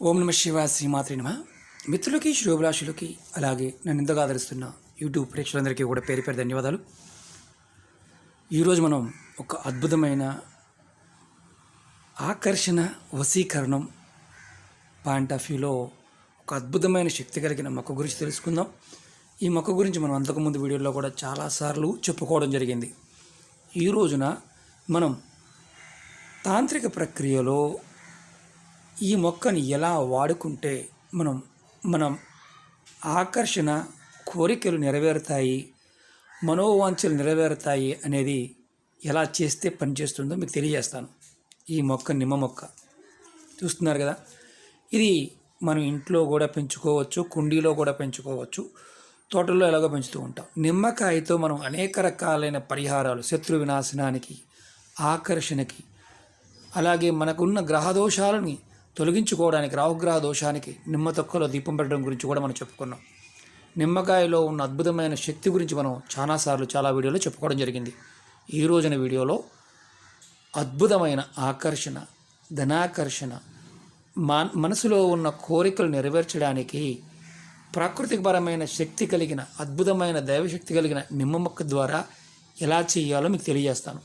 ఓం నమ శివ శ్రీమాత్రి నమ. మిత్రులకి శ్రోభిలాషులకి అలాగే నన్ను ఇంతగా ఆదరిస్తున్న యూట్యూబ్ ప్రేక్షకులందరికీ కూడా పేరు పేరు ధన్యవాదాలు. ఈరోజు మనం ఒక అద్భుతమైన ఆకర్షణ వశీకరణం పాయింట్ ఆఫ్ వ్యూలో ఒక అద్భుతమైన శక్తి కలిగిన మొక్క గురించి తెలుసుకుందాం. ఈ మొక్క గురించి మనం అంతకుముందు వీడియోలో కూడా చాలాసార్లు చెప్పుకోవడం జరిగింది. ఈ రోజున మనం తాంత్రిక ప్రక్రియలో ఈ మొక్కని ఎలా వాడుకుంటే మనం మనం ఆకర్షణ కోరికలు నెరవేరుతాయి మనోవాంఛలు నెరవేరుతాయి అనేది ఎలా చేస్తే పనిచేస్తుందో మీకు తెలియజేస్తాను. ఈ మొక్క నిమ్మ మొక్క. చూస్తున్నారు కదా? ఇది మనం ఇంట్లో కూడా పెంచుకోవచ్చు కుండీలో కూడా పెంచుకోవచ్చు తోటల్లో ఎలాగో పెంచుతూ ఉంటాం. నిమ్మకాయతో మనం అనేక రకాలైన పరిహారాలు శత్రు వినాశనానికి ఆకర్షణకి అలాగే మనకున్న గ్రహ దోషాలని తొలగించుకోవడానికి రాహుగ్రహ దోషానికి నిమ్మ తొక్కలో దీపం పెట్టడం గురించి కూడా మనం చెప్పుకున్నాం. నిమ్మకాయలో ఉన్న అద్భుతమైన శక్తి గురించి మనం చాలాసార్లు చాలా వీడియోలో చెప్పుకోవడం జరిగింది. ఈ రోజున వీడియోలో అద్భుతమైన ఆకర్షణ ధనాకర్షణ మా మనసులో ఉన్న కోరికలు నెరవేర్చడానికి ప్రాకృతికపరమైన శక్తి కలిగిన అద్భుతమైన దైవశక్తి కలిగిన నిమ్మ మొక్క ద్వారా ఎలా చేయాలో మీకు తెలియజేస్తాను.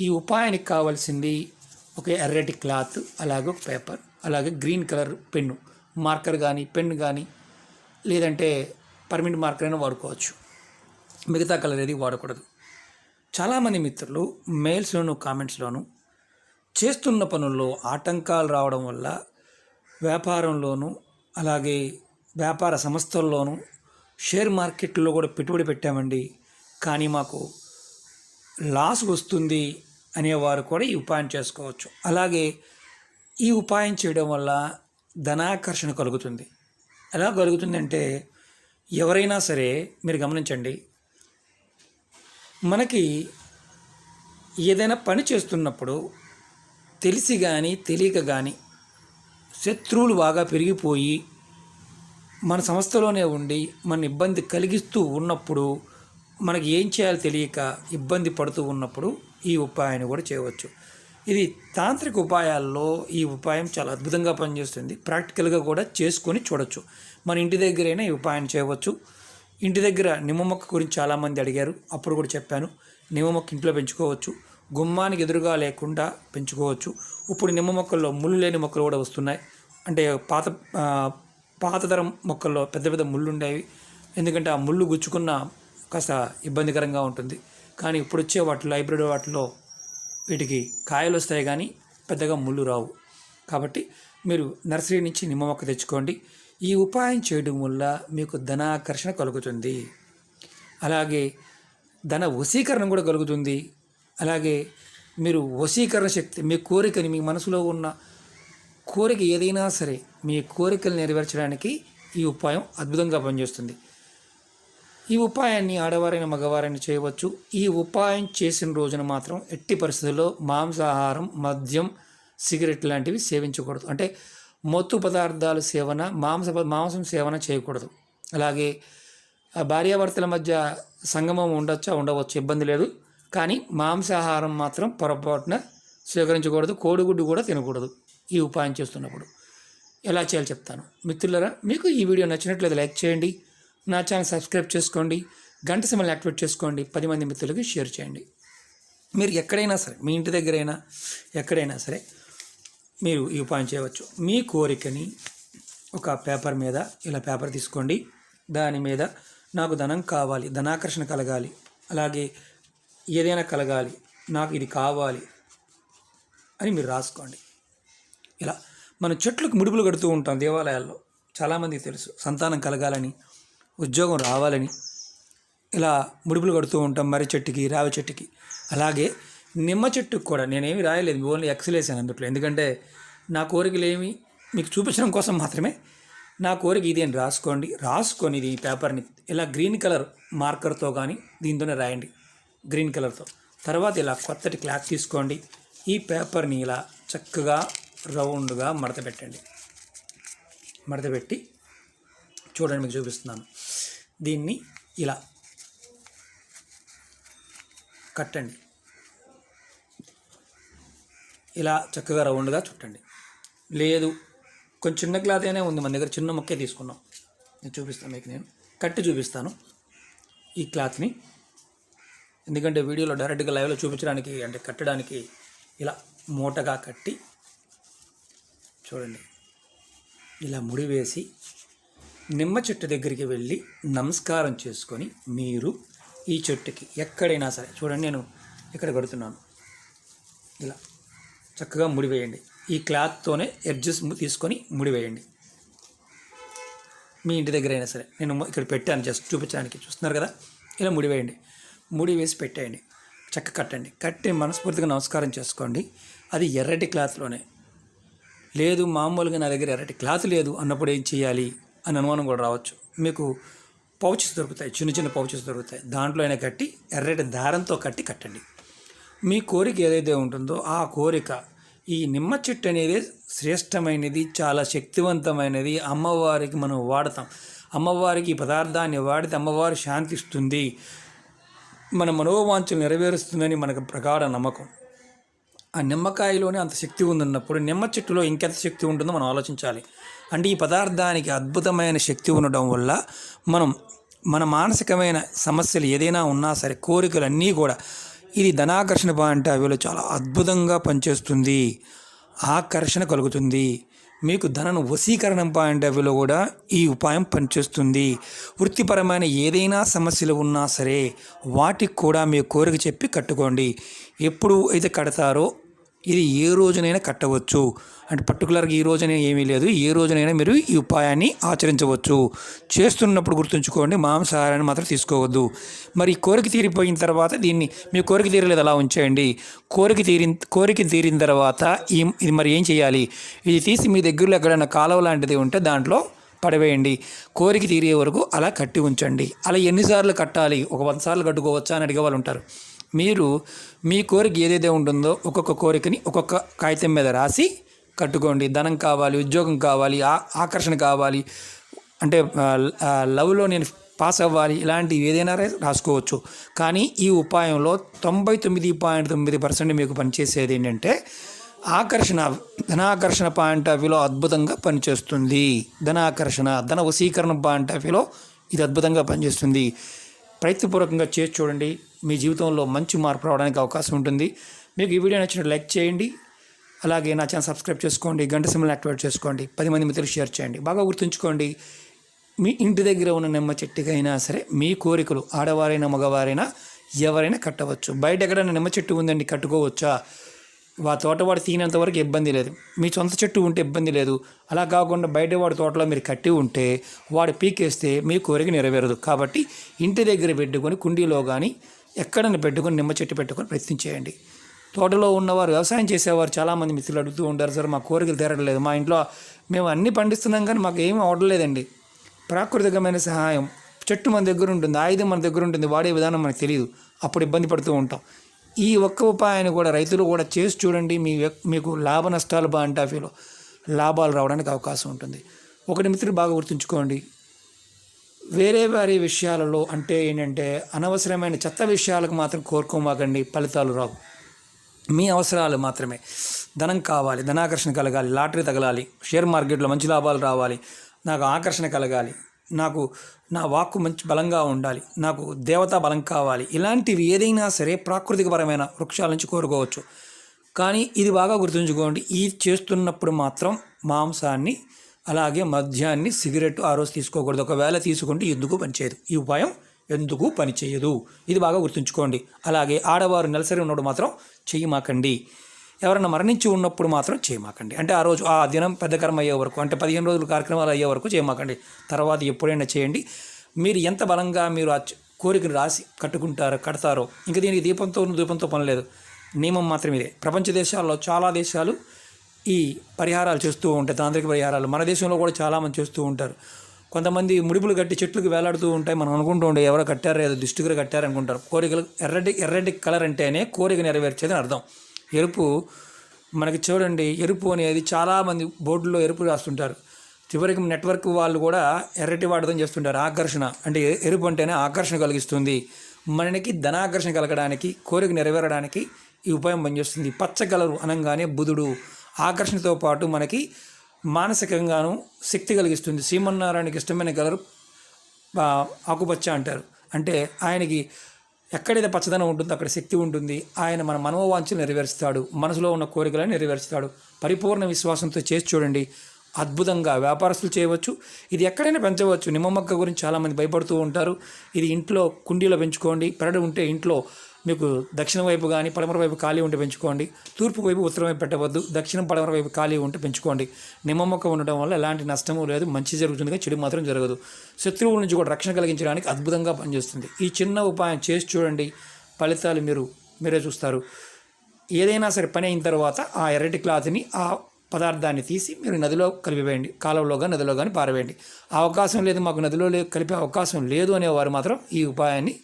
ఈ ఉపాయానికి కావాల్సింది ఒక ఎర్రటి క్లాత్ అలాగే ఒక పేపర్. అలాగే గ్రీన్ కలర్ పెన్ను మార్కర్ కానీ పెన్ కానీ లేదంటే పర్మనెంట్ మార్కర్ అయినా వాడుకోవచ్చు. మిగతా కలర్ ఏది వాడకూడదు. చాలామంది మిత్రులు మెయిల్స్లోను కామెంట్స్లోను చేస్తున్న పనుల్లో ఆటంకాలు రావడం వల్ల వ్యాపారంలోనూ అలాగే వ్యాపార సంస్థల్లోనూ షేర్ మార్కెట్లో కూడా పెట్టుబడి పెట్టామండి. కానీ మాకు లాస్ వస్తుంది అనేవారు కూడా ఈ ఉపాయం చేసుకోవచ్చు. అలాగే ఈ ఉపాయం చేయడం వల్ల ధనాకర్షణ కలుగుతుంది. ఎలా కలుగుతుందంటే ఎవరైనా సరే మీరు గమనించండి మనకి ఏదైనా పని చేస్తున్నప్పుడు తెలిసి కానీ తెలియక కానీ శత్రువులు బాగా పెరిగిపోయి మన సంస్థలోనే ఉండి మన ఇబ్బంది కలిగిస్తూ ఉన్నప్పుడు మనకి ఏం చేయాలో తెలియక ఇబ్బంది పడుతూ ఉన్నప్పుడు ఈ ఉపాయాన్ని కూడా చేయవచ్చు. ఇది తాంత్రిక ఉపాయాల్లో ఈ ఉపాయం చాలా అద్భుతంగా పనిచేస్తుంది. ప్రాక్టికల్గా కూడా చేసుకొని చూడొచ్చు. మన ఇంటి దగ్గరైనా ఈ ఉపాయం చేయవచ్చు. ఇంటి దగ్గర నిమ్మ మొక్క గురించి చాలామంది అడిగారు. అప్పుడు కూడా చెప్పాను. నిమ్మ మొక్క ఇంట్లో పెంచుకోవచ్చు. గుమ్మానికి ఎదురుగా లేకుండా పెంచుకోవచ్చు. ఇప్పుడు నిమ్మ మొక్కల్లో ముళ్ళు లేని మొక్కలు కూడా వస్తున్నాయి. అంటే పాత పాతతరం మొక్కల్లో పెద్ద పెద్ద ముళ్ళు ఉండేవి. ఎందుకంటే ఆ ముళ్ళు గుచ్చుకున్న కాస్త ఇబ్బందికరంగా ఉంటుంది. కానీ ఇప్పుడు వచ్చే వాటిలో హైబ్రిడ్ వాటిలో వీటికి కాయలు వస్తాయి కానీ పెద్దగా ముళ్ళు రావు. కాబట్టి మీరు నర్సరీ నుంచి నిమ్మ మొక్క తెచ్చుకోండి. ఈ ఉపాయం చేయడం వల్ల మీకు ధనాకర్షణ కలుగుతుంది. అలాగే ధన వశీకరణ కూడా కలుగుతుంది. అలాగే మీరు వశీకరణ శక్తి మీ కోరికని మీ మనసులో ఉన్న కోరిక ఏదైనా సరే మీ కోరికలు నెరవేర్చడానికి ఈ ఉపాయం అద్భుతంగా పనిచేస్తుంది. ఈ ఉపాయాన్ని ఆడవారైన మగవారైన చేయవచ్చు. ఈ ఉపాయం చేసిన రోజున మాత్రం ఎట్టి పరిస్థితుల్లో మాంసాహారం మద్యం సిగరెట్ లాంటివి సేవించకూడదు. అంటే మత్తు పదార్థాలు సేవన మాంస మాంసం సేవన చేయకూడదు. అలాగే ఆ భార్యాభర్తల మధ్య సంగమం ఉండొచ్చా ఉండవచ్చు ఇబ్బంది లేదు. కానీ మాంసాహారం మాత్రం పొరపాటున స్వీకరించకూడదు. కోడిగుడ్డు కూడా తినకూడదు ఈ ఉపాయం చేస్తున్నప్పుడు. ఎలా చేయాలో చెప్తాను. మిత్రులరా మీకు ఈ వీడియో నచ్చినట్లయితే లైక్ చేయండి. నా ఛానల్ సబ్స్క్రైబ్ చేసుకోండి గంట సిమ్మల్ని యాక్టివేట్ చేసుకోండి పది మంది మిత్రులకి షేర్ చేయండి. మీరు ఎక్కడైనా సరే మీ ఇంటి దగ్గరైనా ఎక్కడైనా సరే మీరు ఈ ఉపాయం చేయవచ్చు. మీ కోరికని ఒక పేపర్ మీద ఇలా పేపర్ తీసుకోండి. దాని మీద నాకు ధనం కావాలి ధనాకర్షణ కలగాలి అలాగే ఏదైనా కలగాలి నాకు ఇది కావాలి అని మీరు రాసుకోండి. ఇలా మన చెట్లకు ముడుపులు కడుతూ ఉంటాం దేవాలయాల్లో. చాలామందికి తెలుసు సంతానం కలగాలని. ఉద్యోగం రావాలని ఇలా ముడుపులు కడుతూ ఉంటాం మర్రి చెట్టుకి రావి చెట్టుకి. అలాగే నిమ్మ చెట్టుకు కూడా నేనేమి రాయలేదు ఓన్లీ ఎక్సల్ వేసాను అందుట్లో. ఎందుకంటే నా కోరికలు ఏమి మీకు చూపించడం కోసం మాత్రమే. నా కోరిక ఇది అని రాసుకోండి. రాసుకొని ఇది ఈ పేపర్ని ఇలా గ్రీన్ కలర్ మార్కర్తో కానీ దీంతోనే రాయండి గ్రీన్ కలర్తో. తర్వాత ఇలా కొత్తటి క్లాత్ తీసుకోండి. ఈ పేపర్ని ఇలా చక్కగా రౌండ్గా మడత పెట్టండి. మడత పెట్టి చూడండి మీకు చూపిస్తున్నాను. దీన్ని ఇలా కట్టండి. ఇలా చక్కగా రౌండ్గా చుట్టండి. లేదు కొంచెం చిన్న క్లాత్ అయినా ఉంది మన దగ్గర చిన్న మొక్కే తీసుకున్నాం. నేను చూపిస్తాను మీకు నేను. కట్టి చూపిస్తాను ఈ క్లాత్ని. ఎందుకంటే వీడియోలో డైరెక్ట్గా లైవ్లో చూపించడానికి అంటే కట్టడానికి ఇలా మూటగా కట్టి చూడండి. ఇలా ముడి వేసి నిమ్మ చెట్టు దగ్గరికి వెళ్ళి నమస్కారం చేసుకొని మీరు ఈ చెట్టుకి ఎక్కడైనా సరే చూడండి నేను ఇక్కడ కడుతున్నాను. ఇలా చక్కగా ముడి వేయండి. ఈ క్లాత్తోనే ఎడ్జెస్ తీసుకొని ముడి వేయండి. మీ ఇంటి దగ్గర అయినా సరే నేను ఇక్కడ పెట్టాను జస్ట్ చూపించడానికి చూస్తున్నారు కదా? ఇలా ముడి వేయండి. ముడి వేసి పెట్టేయండి. చక్క కట్టండి. కట్టి మనస్ఫూర్తిగా నమస్కారం చేసుకోండి. అది ఎర్రటి క్లాత్లోనే. లేదు మామూలుగా నా దగ్గర ఎర్రటి క్లాత్ లేదు అన్నప్పుడు ఏం చేయాలి? అని అనుమానం కూడా రావచ్చు. మీకు పౌచెస్ దొరుకుతాయి. చిన్న చిన్న పౌచెస్ దొరుకుతాయి. దాంట్లో అయినా కట్టి ఎర్రటి దారంతో కట్టి కట్టండి. మీ కోరిక ఏదైతే ఉంటుందో ఆ కోరిక ఈ నిమ్మ చెట్టు అనేది శ్రేష్టమైనది చాలా శక్తివంతమైనది. అమ్మవారికి మనం వాడతాం. అమ్మవారికి ఈ పదార్థాన్ని వాడితే అమ్మవారు శాంతిస్తుంది. మన మనోవాంఛలు నెరవేరుస్తుందని మనకు ప్రగాఢ నమ్మకం. ఆ నిమ్మకాయలోనే అంత శక్తి ఉందన్నప్పుడు నిమ్మ చెట్టులో ఇంకెంత శక్తి ఉంటుందో మనం ఆలోచించాలి. అంటే ఈ పదార్థానికి అద్భుతమైన శక్తి ఉండడం వల్ల మనం మన మానసికమైన సమస్యలు ఏదైనా ఉన్నా సరే కోరికలు అన్నీ కూడా ఇది ధనాకర్షణ పాయింట్ అవిలో చాలా అద్భుతంగా పనిచేస్తుంది. ఆకర్షణ కలుగుతుంది. మీకు ధనను వశీకరణం పాయింట్ అవిలో కూడా ఈ ఉపాయం పనిచేస్తుంది. వృత్తిపరమైన ఏదైనా సమస్యలు ఉన్నా సరే వాటికి కూడా మీ కోరిక చెప్పి కట్టుకోండి. ఎప్పుడు అయితే కడతారో ఇది ఏ రోజునైనా కట్టవచ్చు. అంటే పర్టికులర్గా ఈ రోజునే ఏమీ లేదు. ఏ రోజునైనా మీరు ఈ ఉపాయాన్ని ఆచరించవచ్చు. చేస్తున్నప్పుడు గుర్తుంచుకోండి మాంసాహారాన్ని మాత్రం తీసుకోవద్దు. మరి కోరిక తీరిపోయిన తర్వాత దీన్ని మీ కోరిక తీరలేదు అలా ఉంచేయండి. కోరిక తీరిన కోరిక తీరిన తర్వాత ఈ ఇది మరి ఏం చేయాలి? ఇది తీసి మీ దగ్గరలో ఎక్కడైనా కాలువ లాంటిది ఉంటే దాంట్లో పడవేయండి. కోరిక తీరే వరకు అలా కట్టి ఉంచండి. అలా ఎన్నిసార్లు కట్టాలి? ఒక వంద సార్లు కట్టుకోవచ్చా అని అడిగే వాళ్ళు ఉంటారు. మీరు మీ కోరిక ఏదైతే ఉంటుందో ఒక్కొక్క కోరికని ఒక్కొక్క కాగితం మీద రాసి కట్టుకోండి. ధనం కావాలి ఉద్యోగం కావాలి ఆ- ఆకర్షణ కావాలి. అంటే లవ్లో నేను పాస్ అవ్వాలి ఇలాంటివి ఏదైనా రాసుకోవచ్చు. కానీ ఈ ఉపాయంలో తొంభై తొమ్మిది పాయింట్ తొమ్మిది పర్సెంట్ మీకు పనిచేసేది ఏంటంటే ఆకర్షణ ధనాకర్షణ పాయింట్ ఆఫ్ వ్యూలో అద్భుతంగా పనిచేస్తుంది. ధనాకర్షణ ధన వశీకరణ పాయింట్ ఆఫ్ వ్యూలో ఇది అద్భుతంగా పనిచేస్తుంది. ప్రయత్నపూర్వకంగా చేసి చూడండి. మీ జీవితంలో మంచి మార్పు రావడానికి అవకాశం ఉంటుంది. మీకు ఈ వీడియో నచ్చినట్టు లైక్ చేయండి. అలాగే నా ఛానల్ సబ్స్క్రైబ్ చేసుకోండి. గంట సింబల్ యాక్టివేట్ చేసుకోండి. పది మంది మిత్రులు షేర్ చేయండి. బాగా గుర్తుంచుకోండి. మీ ఇంటి దగ్గర ఉన్న నిమ్మ చెట్టుకైనా సరే మీ కోరికలు ఆడవారైనా మగవారైనా ఎవరైనా కట్టవచ్చు. బయట ఎక్కడైనా నిమ్మ చెట్టు ఉందండి కట్టుకోవచ్చా? వా తోటవాడు తీయనంత వరకు ఇబ్బంది లేదు. మీ సొంత చెట్టు ఉంటే ఇబ్బంది లేదు. అలా కాకుండా బయట వాడి తోటలో మీరు కట్టి ఉంటే వాడు పీకేస్తే మీ కోరిక నెరవేరదు. కాబట్టి ఇంటి దగ్గర పెట్టుకొని కుండీలో కానీ ఎక్కడైనా పెట్టుకొని నిమ్మ చెట్టు పెట్టుకొని ప్రయత్నం చేయండి. తోటలో ఉన్నవారు వ్యవసాయం చేసేవారు చాలామంది మిత్రులు అడుగుతూ ఉంటారు సార్ మా కోరికలు తీరట్లేదు. మా ఇంట్లో మేము అన్నీ పండిస్తున్నాం కానీ మాకు ఏమీ అవడలేదండి ప్రాకృతికమైన సహాయం. చెట్టు మన దగ్గర ఉంటుంది ఆయుధం మన దగ్గర ఉంటుంది వాడే విధానం మనకు తెలియదు. అప్పుడు ఇబ్బంది పడుతూ ఉంటాం. ఈ ఒక్క ఉపాయాన్ని కూడా రైతులు కూడా చేసి చూడండి. మీ మీకు లాభ నష్టాలు బాంటాఫీలో లాభాలు రావడానికి అవకాశం ఉంటుంది. ఒకటి మిత్రులు బాగా గుర్తుంచుకోండి. వేరే వారి విషయాలలో అంటే ఏంటంటే అనవసరమైన చెత్త విషయాలకు మాత్రం కోరుకోమాకండి. ఫలితాలు రావు. మీ అవసరాలు మాత్రమే. ధనం కావాలి ధనాకర్షణ కలగాలి లాటరీ తగలాలి షేర్ మార్కెట్లో మంచి లాభాలు రావాలి నాకు ఆకర్షణ కలగాలి నాకు నా వాక్కు మంచి బలంగా ఉండాలి. నాకు దేవతా బలం కావాలి. ఇలాంటివి ఏదైనా సరే ప్రాకృతికపరమైన వృక్షాల నుంచి కోరుకోవచ్చు. కానీ ఇది బాగా గుర్తుంచుకోండి. ఈ చేస్తున్నప్పుడు మాత్రం మాంసాన్ని అలాగే మద్యాన్ని సిగరెట్ ఆ రోజు తీసుకోకూడదు. ఒకవేళ తీసుకుంటే ఎందుకు పనిచేయదు? ఈ ఉపాయం ఎందుకు పనిచేయదు? ఇది బాగా గుర్తుంచుకోండి. అలాగే ఆడవారు నెలసరి ఉన్నప్పుడు మాత్రం చేయమాకండి ఎవరైనా మరణించి ఉన్నప్పుడు మాత్రం చేయమాకండి. అంటే ఆ రోజు ఆ దినం పెద్ద కర్మ అయ్యే వరకు అంటే పదిహేను రోజులు కార్యక్రమాలు అయ్యే వరకు చేయమాకండి. తర్వాత ఎప్పుడైనా చేయండి. మీరు ఎంత బలంగా మీరు ఆ కోరికను రాసి కట్టుకుంటారో కడతారో ఇంకా దీనికి దీపంతో దీపంతో పనిలేదు నియమం మాత్రం ఇదే. ప్రపంచ దేశాల్లో చాలా దేశాలు ఈ పరిహారాలు చేస్తూ ఉంటాయి. తాంత్రిక పరిహారాలు. మన దేశంలో కూడా చాలామంది చేస్తూ ఉంటారు. కొంతమంది ముడిపులు కట్టి చెట్లకు వేలాడుతూ ఉంటాయి. మనం అనుకుంటూ ఉండే ఎవరో కట్టారో ఏదో దిష్టిగా కట్టారు అనుకుంటారు కోరికలు ఎర్రటి ఎర్రటి కలర్ అంటేనే కోరిక నెరవేర్చేది అర్థం. ఎరుపు మనకి చూడండి ఎరుపు అనేది చాలామంది బోర్డులో ఎరుపు రాస్తుంటారు. చివరికి నెట్వర్క్ వాళ్ళు కూడా ఎర్రటి వాడతం చేస్తుంటారు ఆకర్షణ. అంటే ఎరుపు అంటేనే ఆకర్షణ కలిగిస్తుంది. మనకి ధనాకర్షణ కలగడానికి కోరిక నెరవేరడానికి ఈ ఉపాయం పనిచేస్తుంది. పచ్చ కలరు అనగానే బుధుడు. ఆకర్షణతో పాటు మనకి మానసికంగాను శక్తి కలిగిస్తుంది. శ్రీమన్నారాయణకి ఇష్టమైన కలర్ ఆకుపచ్చ అంటారు. అంటే ఆయనకి ఎక్కడైతే పచ్చదనం ఉంటుందో అక్కడ శక్తి ఉంటుంది ఆయన మన మనోవాంఛలు నెరవేరుస్తాడు మనసులో ఉన్న కోరికలను నెరవేరుస్తాడు. పరిపూర్ణ విశ్వాసంతో చేసి చూడండి. అద్భుతంగా వ్యాపారస్తులు చేయవచ్చు. ఇది ఎక్కడైనా పెంచవచ్చు. నిమ్మ మొక్క గురించి చాలామంది భయపడుతూ ఉంటారు. ఇది ఇంట్లో కుండీలో పెంచుకోండి. పెరడు ఉంటే ఇంట్లో మీకు దక్షిణ వైపు కానీ పడమర వైపు ఖాళీ ఉంటే పెంచుకోండి. తూర్పు వైపు ఉత్తరం వైపు పెట్టవద్దు. దక్షిణం పడమర వైపు ఖాళీ ఉంటే పెంచుకోండి. నిమ్మ మొక్క ఉండడం వల్ల ఎలాంటి నష్టము లేదు. మంచి జరుగుతుంది కానీ చెడు మాత్రం జరగదు. శత్రువుల నుంచి కూడా రక్షణ కలిగించడానికి అద్భుతంగా పనిచేస్తుంది. ఈ చిన్న ఉపాయం చేసి చూడండి. ఫలితాలు మీరు మీరే చూస్తారు. ఏదైనా సరే పని అయిన తర్వాత ఆ ఎర్రటి క్లాత్ని ఆ పదార్థాన్ని తీసి మీరు నదిలో కలిపివేయండి. కాలంలో కానీ నదిలో కానీ పారవేయండి. ఆ అవకాశం లేదు మాకు నదిలో కలిపే అవకాశం లేదు అనేవారు మాత్రం ఈ ఉపాయాన్ని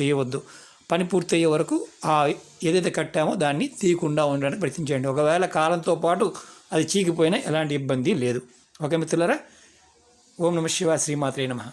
చేయవద్దు. పని పూర్తయ్యే వరకు ఆ ఏదైతే కట్టామో దాన్ని తీయకుండా ఉండడానికి ప్రయత్నించండి ఒకవేళ కాలంతో పాటు అది చీకిపోయినా ఎలాంటి ఇబ్బంది లేదు. ఓకే మిత్రులరా? ఓం నమ శివ శ్రీమాత్రే నమః.